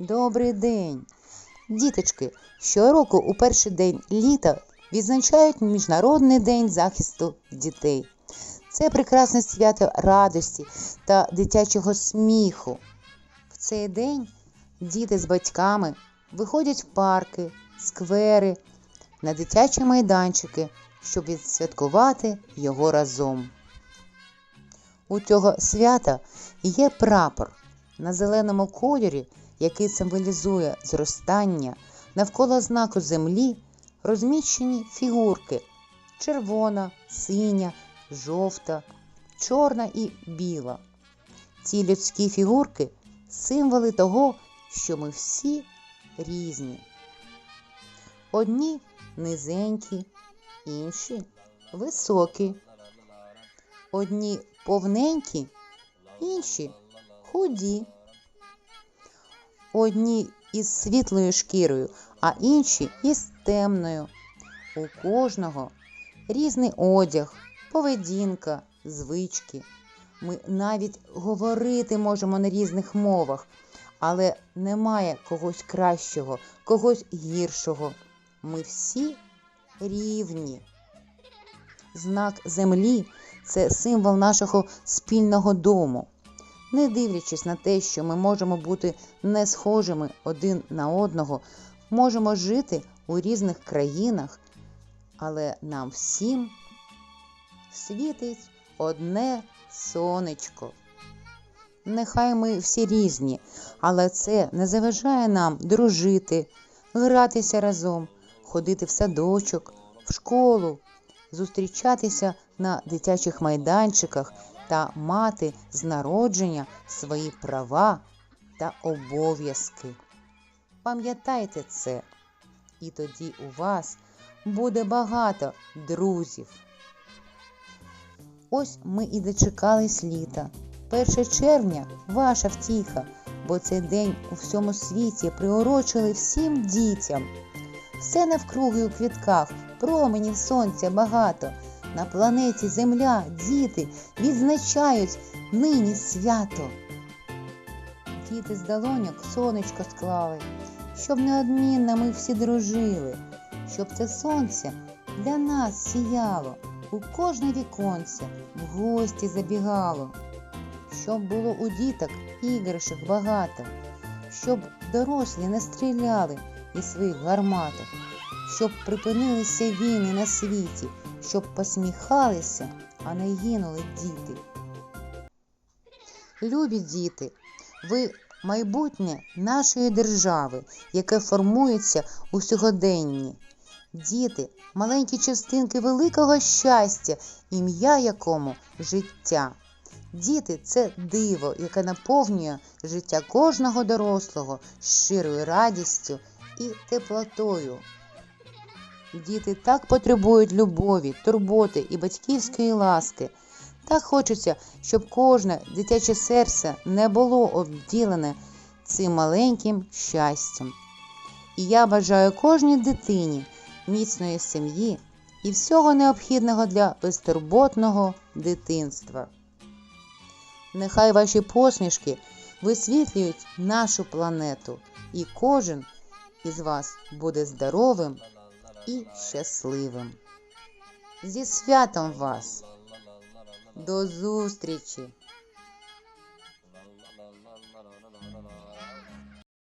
Добрий день! Діточки, щороку у перший день літа відзначають Міжнародний день захисту дітей. Це прекрасне свято радості та дитячого сміху. В цей день діти з батьками виходять в парки, сквери, на дитячі майданчики, щоб відсвяткувати його разом. У цього свята є прапор на зеленому кольорі, який символізує зростання, навколо знаку землі розміщені фігурки червона, синя, жовта, чорна і біла. Ці людські фігурки символи того, що ми всі різні. Одні низенькі, інші високі. Одні повненькі, інші худі. Одні із світлою шкірою, а інші із темною. У кожного різний одяг, поведінка, звички. Ми навіть говорити можемо на різних мовах, але немає когось кращого, когось гіршого. Ми всі рівні. Знак землі це символ нашого спільного дому. Не дивлячись на те, що ми можемо бути не схожими один на одного, можемо жити у різних країнах, але нам всім світить одне сонечко. Нехай ми всі різні, але це не заважає нам дружити, гратися разом, ходити в садочок, в школу, зустрічатися на дитячих майданчиках та мати з народження свої права та обов'язки. Пам'ятайте це, і тоді у вас буде багато друзів. Ось ми і дочекались літа. 1 червня ваша втіха, бо цей день у всьому світі приурочили всім дітям. Все навкруги у квітках, променів сонця багато. На планеті Земля діти відзначають нині свято. Діти з долоньок сонечко склали, щоб неодмінно ми всі дружили, щоб це сонце для нас сіяло, у кожне віконце в гості забігало, щоб було у діток іграшок багато, щоб дорослі не стріляли із своїх гарматок, щоб припинилися війни на світі, щоб посміхалися, а не гинули діти. Любі діти, ви майбутнє нашої держави, яке формується у сьогоденні. Діти маленькі частинки великого щастя, ім'я якому життя. Діти це диво, яке наповнює життя кожного дорослого щирою радістю і теплотою. Діти так потребують любові, турботи і батьківської ласки. Так хочеться, щоб кожне дитяче серце не було обділене цим маленьким щастям. І я бажаю кожній дитині міцної сім'ї і всього необхідного для безтурботного дитинства. Нехай ваші посмішки висвітлюють нашу планету, і кожен із вас буде здоровим і щасливим. Зі святом вас! До зустрічі!